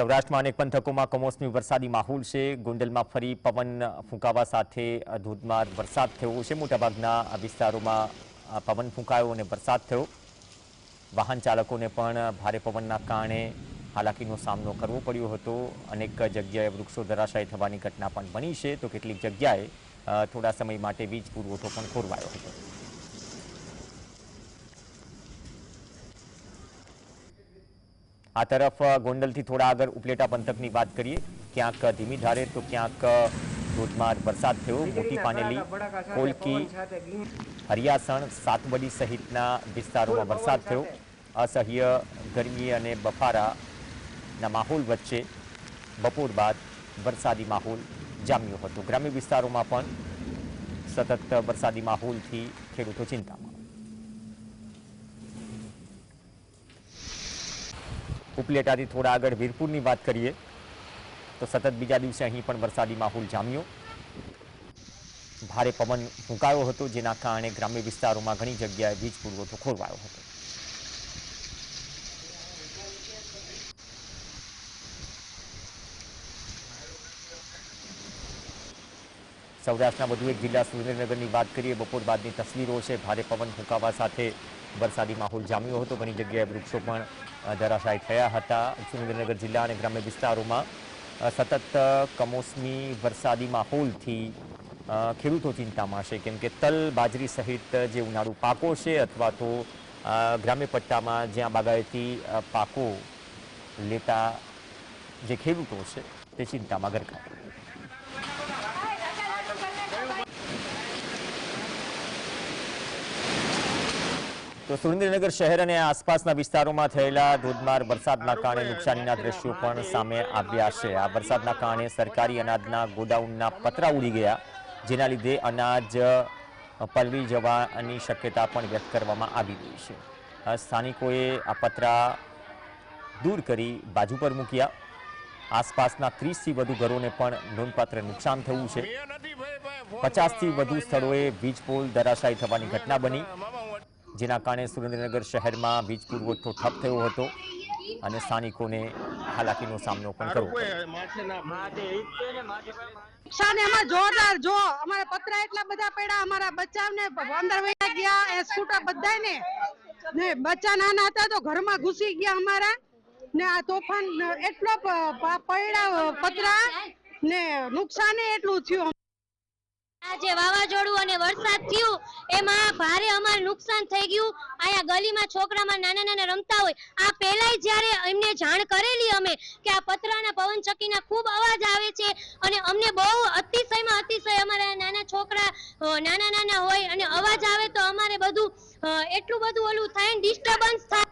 સૌરાષ્ટ્રમાં અનેક પંથકોમાં કમોસમી વરસાદી માહોલ છે. ગોંડલમાં ફરી પવન ફૂંકાવા સાથે ધોધમાર વરસાદ થયો છે. મોટાભાગના વિસ્તારોમાં પવન ફૂંકાયો અને વરસાદ થયો. વાહન ચાલકોને પણ ભારે પવનના કારણે હાલાકીનો સામનો કરવો પડ્યો હતો. અનેક જગ્યાએ વૃક્ષો ધરાશાયી થવાની ઘટના પણ બની છે. તો કેટલીક જગ્યાએ થોડા સમય માટે વીજ પુરવઠો પણ ખોરવાયો હતો. આ તરફ ગોંડલથી થોડા આગળ ઉપલેટા પંથકની વાત કરીએ. ક્યાંક ધીમી ધારે તો ક્યાંક ધોધમાર વરસાદ થયો. મોટી પાનેલી કોલકી હરિયાસણ સાતબડી સહિતના વિસ્તારોમાં વરસાદ થયો. અસહ્ય ગરમી અને બફારાના માહોલ વચ્ચે બપોર બાદ વરસાદી માહોલ જામ્યો હતો. ગ્રામ્ય વિસ્તારોમાં પણ સતત વરસાદી માહોલથી ખેડૂતો ચિંતામાં. ઉપલેટાથી થોડા આગળ વીરપુરની વાત કરીએ, તો સતત બીજા દિવસે અહીં પણ વરસાદી માહોલ જામ્યો. ભારે પવન ફૂંકાયો હતો, જેના કારણે ગ્રામ્ય વિસ્તારોમાં ઘણી જગ્યાએ વીજ પુરવઠો ખોરવાયો હતો. સૌરાષ્ટ્રના વધુ એક જિલ્લા સુરેન્દ્રનગરની વાત કરીએ, બપોર બાદની તસવીરો છે, ભારે પવન ફૂંકાવા સાથે વરસાદી માહોલ જામ્યો હતો. ઘણી જગ્યાએ વૃક્ષો પણ ધરાશાય થયા હતા. સુરેન્દ્રનગર જિલ્લા અને ગ્રામ્ય વિસ્તારોમાં સતત કમોસમી વરસાદી માહોલથી ખેડૂતો ચિંતામાં છે. કેમ કે તલ, બાજરી સહિત જે ઉનાળુ પાકો છે અથવા તો ગ્રામ્ય પટ્ટામાં જ્યાં બાગાયતી પાકો લેતા જે ખેડૂતો છે તે ચિંતામાં ગરકાવ તો સુરેન્દ્રનગર શહેર અને આસપાસના વિસ્તારોમાં થયેલા ધોધમાર વરસાદના કારણે નુકસાનીના દ્રશ્યો પણ સામે આવ્યા છે. આ વરસાદના કારણે સરકારી અનાજના ગોડાઉનના પતરા ઉડી ગયા, જેના લીધે અનાજ પલવી જવાની શક્યતા પણ વ્યક્ત કરવામાં આવી રહી છે. સ્થાનિકોએ આ પતરા દૂર કરી બાજુ પર મૂક્યા. આસપાસના ત્રીસથી વધુ ઘરોને પણ નોંધપાત્ર નુકસાન થયું છે. પચાસથી વધુ સ્થળોએ વીજ ધરાશાયી થવાની ઘટના બની. જેના કારણે સુરેન્દ્રનગર શહેરમાં વીજ પુરવઠો ઠપ થયો હતો અને સ્થાનિકોને હાલાકીનો સામનો પણ કરવો એમાં અંદર વયા ગયા, એ સ્કૂટર બધાયને. ને બચ્ચા નાના હતા તો ઘરમાં ઘૂસી ગયા અમારા. ને આ તોફાન એટલો પતરા ને નુકસાન એટલું થયું આ જે વાવાઝોડું અને વરસાદ થયું, એમાં ભારે અમારે નુકસાન થઈ ગયું. અહીંયા ગલીમાં છોકરામાં નાના નાના રમતા હોય, આ પહેલાય જ્યારે એમને જાણ કરેલી અમે કે આ પતરાના પવનચક્કીના ખૂબ અવાજ આવે છે અને અમને બહુ અતિશયમાં અતિશય અમારા નાના છોકરા નાના નાના હોય અને અવાજ આવે તો અમારે બધું એટલું બધું ઓલું થાય ડિસ્ટર્બન્સ થાય.